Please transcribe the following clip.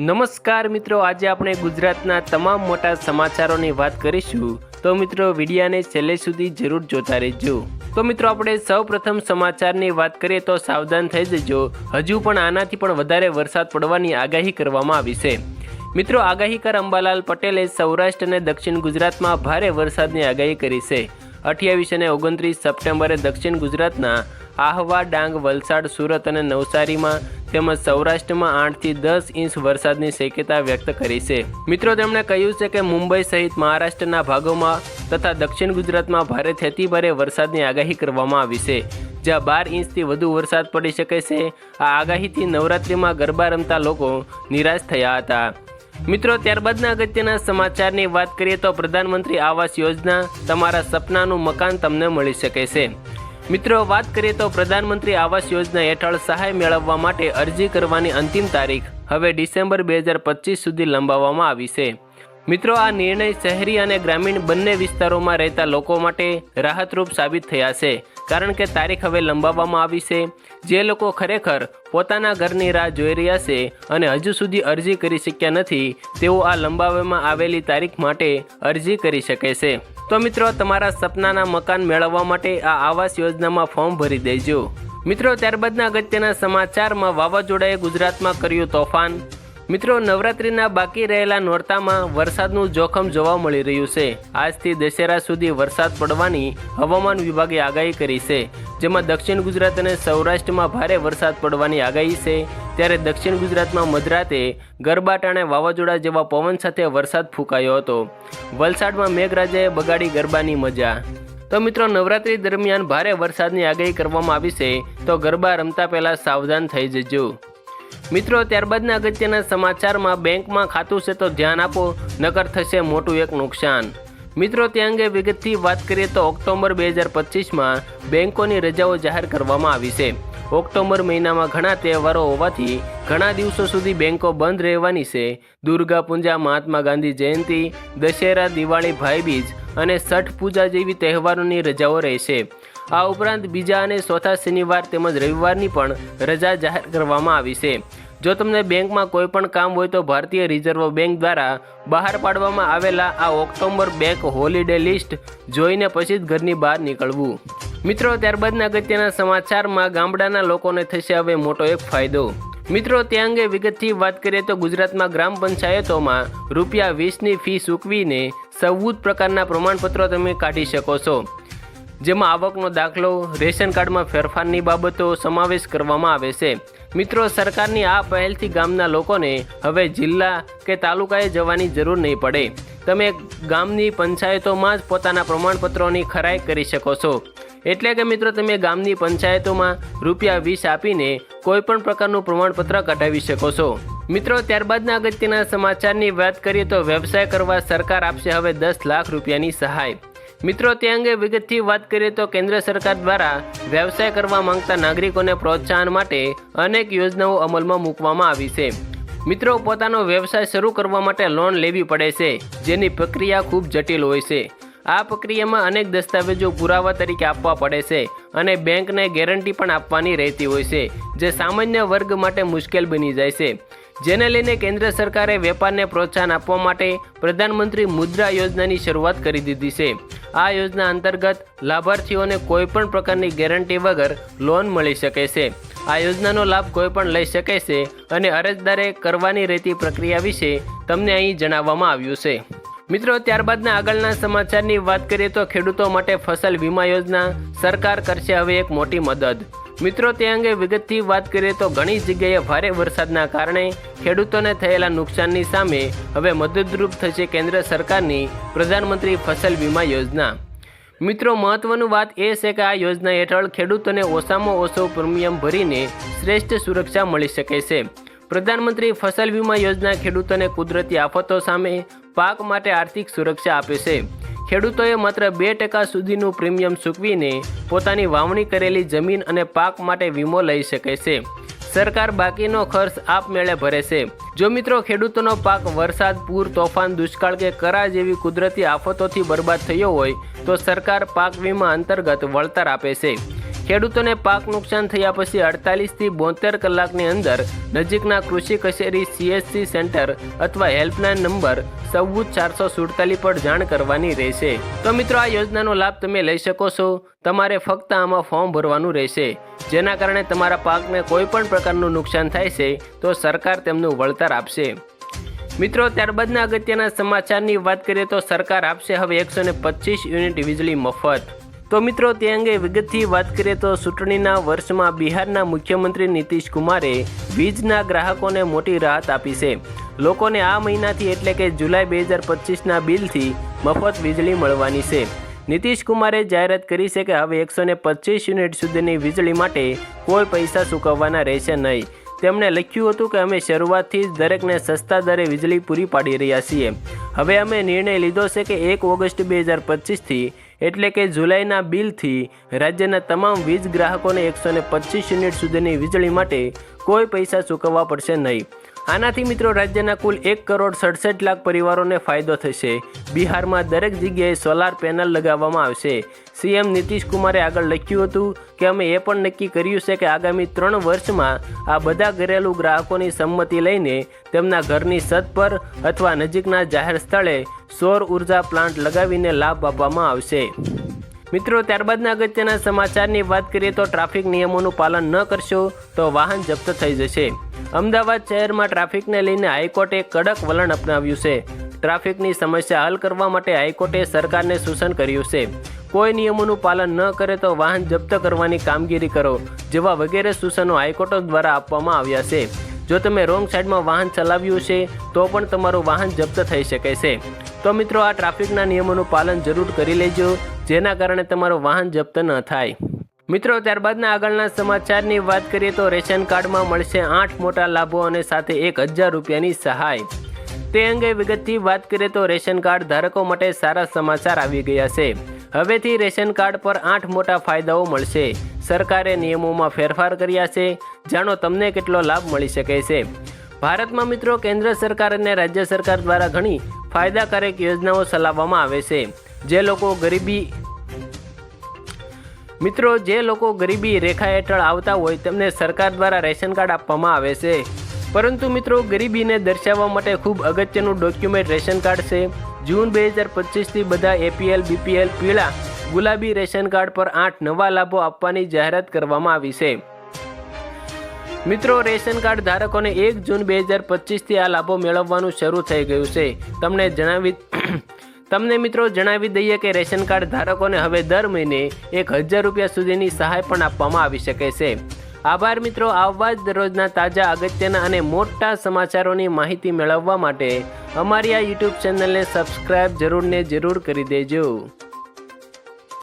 નમસ્કાર મિત્રો, આજે આપણે ગુજરાતના તમામ મોટા સમાચારોની વાત કરીશું. તો મિત્રો, વિડીયાને છેલ્લે સુધી જરૂર જોતા રહેજો. તો મિત્રો, આપણે સૌ પ્રથમ સમાચારની વાત કરીએ તો સાવધાન થઈ જજો. હજુ પણ આનાથી પણ વધારે વરસાદ પડવાની આગાહી કરવામાં આવી છે. મિત્રો, આગાહીકાર અંબાલાલ પટેલે સૌરાષ્ટ્ર અને દક્ષિણ ગુજરાતમાં ભારે વરસાદની આગાહી કરી છે. અઠ્યાવીસ અને ઓગણત્રીસ સપ્ટેમ્બરે દક્ષિણ ગુજરાતના આહવા, ડાંગ, વલસાડ, સુરત અને નવસારીમાં તેમજ સૌરાષ્ટ્રમાં આઠથી દસ ઇંચ વરસાદની શક્યતા વ્યક્ત કરી છે. મિત્રો, તેમણે કહ્યું છે કે મુંબઈ સહિત મહારાષ્ટ્રના ભાગોમાં તથા દક્ષિણ ગુજરાતમાં ભારેથી અતિભારે વરસાદની આગાહી કરવામાં આવી છે. જ્યાં બાર ઇંચથી વધુ વરસાદ પડી શકે છે. આ આગાહીથી નવરાત્રિમાં ગરબા રમતા લોકો નિરાશ થયા હતા. મિત્રો, ત્યારબાદના અગત્યના સમાચારની વાત કરીએ તો પ્રધાનમંત્રી આવાસ યોજના તમારા સપનાનું મકાન તમને મળી શકે છે. મિત્રો, વાત કરીએ તો પ્રધાનમંત્રી આવાસ યોજના હેઠળ સહાય મેળવવા માટે અરજી કરવાની અંતિમ તારીખ હવે ડિસેમ્બર બે હજાર પચીસ સુધી લંબાવવામાં આવી છે. મિત્રો, આ નિર્ણય શહેરી અને ગ્રામીણ બંને વિસ્તારોમાં રહેતા લોકો માટે રાહતરૂપ સાબિત થયા છે. કારણ કે તારીખ હવે લંબાવવામાં આવી છે. જે લોકો ખરેખર પોતાના ઘરની રાહ જોઈ રહ્યા છે અને હજુ સુધી અરજી કરી શક્યા નથી, તેઓ આ લંબાવવામાં આવેલી તારીખ માટે અરજી કરી શકે છે. તો મિત્રો, તમારા સપનાના મકાન મેળવવા માટે આ આવાસ યોજનામાં ફોર્મ ભરી દેજો. મિત્રો, ત્યારબાદના અગત્યના સમાચારમાં વાવાઝોડાએ ગુજરાતમાં કર્યું તોફાન. મિત્રો, નવરાત્રિના બાકી રહેલા નોરતામાં વરસાદનું જોખમ જોવા મળી રહ્યું છે. આજથી દશેરા સુધી વરસાદ પડવાની હવામાન વિભાગે આગાહી કરી છે. જેમાં દક્ષિણ ગુજરાત અને સૌરાષ્ટ્રમાં ભારે વરસાદ પડવાની આગાહી છે. ત્યારે દક્ષિણ ગુજરાતમાં મધરાતે ગરબા ટાણે વાવાઝોડા જેવા પવન સાથે વરસાદ ફૂંકાયો હતો. વલસાડમાં મેઘરાજાએ બગાડી ગરબાની મજા. તો મિત્રો, નવરાત્રી દરમિયાન ભારે વરસાદની આગાહી કરવામાં આવી છે. તો ગરબા રમતા પહેલાં સાવધાન થઈ જજો. મિત્રો, ત્યારબાદના અગત્યના સમાચારમાં બેંકમાં ખાતું છે તો ધ્યાન આપો નગર થશે મોટું એક નુકસાન. મિત્રો, તે અંગે વિગતથી વાત કરીએ તો ઓક્ટોબર બે હજાર પચીસમાં બેંકોની રજાઓ જાહેર કરવામાં આવી છે. ઓક્ટોબર મહિનામાં ઘણા તહેવારો હોવાથી ઘણા દિવસો સુધી બેંકો બંધ રહેવાની છે. દુર્ગા પૂજા, મહાત્મા ગાંધી જયંતિ, દશેરા, દિવાળી, ભાઈબીજ અને છઠ પૂજા જેવી તહેવારોની રજાઓ રહેશે. આ ઉપરાંત બીજા અને ચોથા શનિવાર તેમજ રવિવારની પણ રજા જાહેર કરવામાં આવી છે. જો તમને બેંકમાં કોઈ પણ કામ હોય તો ભારતીય રિઝર્વ બેંક દ્વારા બહાર પાડવામાં આવેલા આ ઓક્ટોબર બેંક હોલિડે લિસ્ટ જોઈને પછી જ ઘરની બહાર નીકળવું. મિત્રો, ત્યારબાદના અગત્યના સમાચારમાં ગામડાના લોકોને થશે હવે મોટો એક ફાયદો. મિત્રો, તે અંગે વિગતથી વાત કરીએ તો ગુજરાતમાં ગ્રામ પંચાયતોમાં રૂપિયા વીસની ફી ચૂકવીને ચૌદ પ્રકારના પ્રમાણપત્રો તમે કાઢી શકો છો. જેમાં આવકનો દાખલો, રેશન કાર્ડમાં ફેરફારની બાબતો સમાવેશ કરવામાં આવે છે. મિત્રો, સરકારની આ પહેલથી ગામના લોકોને હવે જિલ્લા કે તાલુકાએ જવાની જરૂર નહીં પડે. તમે ગામની પંચાયતોમાં જ પોતાના પ્રમાણપત્રોની ખરાઈ કરી શકો છો. એટલે કે મિત્રો, તમે ગામની પંચાયતોમાં રૂપિયા વીસ આપીને કોઈપણ પ્રકારનું પ્રમાણપત્ર કઢાવી શકો છો. મિત્રો, ત્યારબાદના અગત્યના સમાચારની વાત કરીએ તો વ્યવસાય કરવા સરકાર આપશે હવે દસ લાખ રૂપિયાની સહાય. મિત્રો, તે અંગે વિગતથી વાત કરીએ તો કેન્દ્ર સરકાર દ્વારા વ્યવસાય કરવા માંગતા નાગરિકોને પ્રોત્સાહન માટે અનેક યોજનાઓ અમલમાં મૂકવામાં આવી છે. મિત્રો, પોતાનો વ્યવસાય શરૂ કરવા માટે લોન લેવી પડે છે, જેની પ્રક્રિયા ખૂબ જટિલ હોય છે. આ પ્રક્રિયામાં અનેક દસ્તાવેજો પુરાવા તરીકે આપવા પડે છે અને બેંકને ગેરંટી પણ આપવાની રહેતી હોય છે, જે સામાન્ય વર્ગ માટે મુશ્કેલ બની જાય છે. જેને લઈને કેન્દ્ર સરકારે વેપારને પ્રોત્સાહન આપવા માટે પ્રધાનમંત્રી મુદ્રા યોજનાની શરૂઆત કરી દીધી છે. આ યોજના અંતર્ગત લાભાર્થીઓને કોઈપણ પ્રકારની ગેરંટી વગર લોન મળી શકે છે. આ યોજનાનો લાભ કોઈ પણ લઈ શકે છે અને અરજદારે કરવાની રહેતી પ્રક્રિયા વિશે તમને અહીં જણાવવામાં આવ્યું છે. મિત્રો, ત્યારબાદના આગળના સમાચારની વાત કરીએ તો ખેડૂતો માટે ફસલ વીમા યોજના સરકાર કરશે હવે એક મોટી મદદ. મિત્રો, તે અંગે વિગતથી વાત કરીએ તો ઘણી જગ્યાએ ભારે વરસાદના કારણે ખેડૂતોને થયેલા નુકસાનની સામે હવે મદદરૂપ થશે કેન્દ્ર સરકારની પ્રધાનમંત્રી ફસલ વીમા યોજના. મિત્રો, મહત્વનું વાત એ છે કે આ યોજના હેઠળ ખેડૂતોને ઓછામાં ઓછો પ્રીમિયમ ભરીને શ્રેષ્ઠ સુરક્ષા મળી શકે છે. પ્રધાનમંત્રી ફસલ વીમા યોજના ખેડૂતોને કુદરતી આફતો સામે પાક માટે આર્થિક સુરક્ષા આપે છે. ખેડૂતોએ માત્ર બે ટકા સુધીનું પ્રીમિયમ ચૂકવીને પોતાની વાવણી કરેલી જમીન અને પાક માટે વીમો લઈ શકે છે. સરકાર બાકીનો ખર્ચ આપમેળે ભરે છે. જો મિત્રો, ખેડૂતોનો પાક વરસાદ, પૂર, તોફાન, દુષ્કાળ કે કરા જેવી કુદરતી આફતોથી બરબાદ થયો હોય, તો સરકાર પાક વીમા અંતર્ગત વળતર આપે છે. ખેડૂતોને પાક નુકસાન થયા પછી અડતાલીસથી બોતેર કલાકની અંદર નજીકના કૃષિ કચેરી સીએસસી સેન્ટર અથવા હેલ્પલાઇન નંબર ચૌદ ચારસો સુડતાલીસ પર જાણ કરવાની રહેશે. તો મિત્રો, આ યોજનાનો લાભ તમે લઈ શકો છો. તમારે ફક્ત આમાં ફોર્મ ભરવાનું રહેશે. જેના કારણે તમારા પાકને કોઈ પણ પ્રકારનું નુકસાન થાય છે, તો સરકાર તેમનું વળતર આપશે. મિત્રો, ત્યારબાદના અગત્યના સમાચારની વાત કરીએ તો સરકાર આપશે હવે એકસો યુનિટ વીજળી મફત. તો મિત્રો, તે અંગે વિગતથી વાત કરીએ તો ચૂંટણીના વર્ષમાં બિહારના મુખ્યમંત્રી નીતિશ કુમારે વીજના ગ્રાહકોને મોટી રાહત આપી છે. લોકોને આ મહિનાથી એટલે કે જુલાઈ બે હજાર પચીસના બિલથી મફત વીજળી મળવાની છે. નીતિશ કુમારે જાહેરાત કરી છે કે હવે એકસો ને પચીસ યુનિટ સુધીની વીજળી માટે કોઈ પૈસા ચૂકવવાના રહેશે નહીં. તેમણે લખ્યું હતું કે અમે શરૂઆતથી જ દરેકને સસ્તા દરે વીજળી પૂરી પાડી રહ્યા છીએ. હવે અમે નિર્ણય લીધો છે કે એક ઓગસ્ટ બે હજાર પચીસથી એટલે કે જુલાઈના બિલથી રાજ્યના તમામ વીજ ગ્રાહકોને એકસો ને પચીસ યુનિટ સુધીની વીજળી માટે કોઈ પૈસા ચૂકવવા પડશે નહીં. આનાથી મિત્રો રાજ્યના કુલ એક કરોડ સડસઠ લાખ પરિવારોને ફાયદો થશે. બિહારમાં દરેક જગ્યાએ સોલાર પેનલ લગાવવામાં આવશે. સીએમ નીતિશ કુમારે આગળ લખ્યું હતું કે અમે એ પણ નક્કી કર્યું છે કે આગામી ત્રણ વર્ષમાં આ બધા ઘરેલું ગ્રાહકોની સંમતિ લઈને તેમના ઘરની છત પર અથવા નજીકના જાહેર સ્થળે સૌર ઊર્જા પ્લાન્ટ લગાવીને લાભ આપવામાં આવશે. મિત્રો, ત્યારબાદના અગત્યના સમાચારની વાત કરીએ તો ટ્રાફિક નિયમોનું પાલન ન કરશો તો વાહન જપ્ત થઈ જશે. અમદાવાદ શહેરમાં ટ્રાફિકને લઈને હાઈકોર્ટે કડક વલણ અપનાવ્યું છે. ટ્રાફિકની સમસ્યા હલ કરવા માટે હાઈકોર્ટે સરકારને સૂચન કર્યું છે. કોઈ નિયમોનું પાલન ન કરે તો વાહન જપ્ત કરવાની કામગીરી કરો, જેવા વગેરે સૂચનો હાઈકોર્ટો દ્વારા આપવામાં આવ્યા છે. જો તમે રોંગ સાઈડમાં વાહન ચલાવ્યું છે, તો પણ તમારું વાહન જપ્ત થઈ શકે છે. તો મિત્રો આ ટ્રાફિકના નિયમોનું પાલન જરૂર કરી લેજો, જેના કારણે તમારું વાહન જપ્ત ન થાય. મિત્રો, ત્યારબાદના આગળના સમાચારની વાત કરીએ તો રેશન કાર્ડમાં મળશે આઠ મોટા લાભો અને સાથે એક હજાર રૂપિયાની સહાય. તે અંગે વિગતથી વાત કરીએ તો રેશન કાર્ડ ધારકો માટે સારા સમાચાર આવી ગયા છે. હવેથી રેશન કાર્ડ પર આઠ મોટા ફાયદાઓ મળશે. સરકારે નિયમોમાં ફેરફાર કર્યા છે. જાણો તમને કેટલો લાભ મળી શકે છે. ભારતમાં મિત્રો, કેન્દ્ર સરકાર અને રાજ્ય સરકાર દ્વારા ઘણી ફાયદાકારક યોજનાઓ ચલાવવામાં આવે છે. જે લોકો ગરીબી મિત્રો, જે લોકો ગરીબી રેખા હેઠળ આવતા હોય, તેમને સરકાર દ્વારા રેશન કાર્ડ આપવામાં આવે છે. પરંતુ મિત્રો, ગરીબીને દર્શાવવા માટે ખૂબ અગત્યનું ડોક્યુમેન્ટ રેશન કાર્ડ છે. જૂન બે હજાર પચીસથી બધા એપીએલ, બીપીએલ, પીળા ગુલાબી રેશન કાર્ડ પર આઠ નવા લાભો આપવાની જાહેરાત કરવામાં આવી છે. મિત્રો, રેશન કાર્ડ ધારકોને એક જૂન બે હજાર પચીસથી આ લાભો મેળવવાનું શરૂ થઈ ગયું છે. તમને જણાવી તમને મિત્રો જણાવી દઈએ કે રેશન કાર્ડ ધારકોને હવે દર મહિને એક હજાર રૂપિયા સુધીની સહાય પણ આપવામાં આવી શકે છે. આભાર મિત્રો, આવવા જ દરરોજના તાજા અગત્યના અને મોટા સમાચારોની માહિતી મેળવવા માટે અમારી આ યુટ્યુબ ચેનલને સબસ્ક્રાઈબ જરૂરને જરૂર કરી દેજો.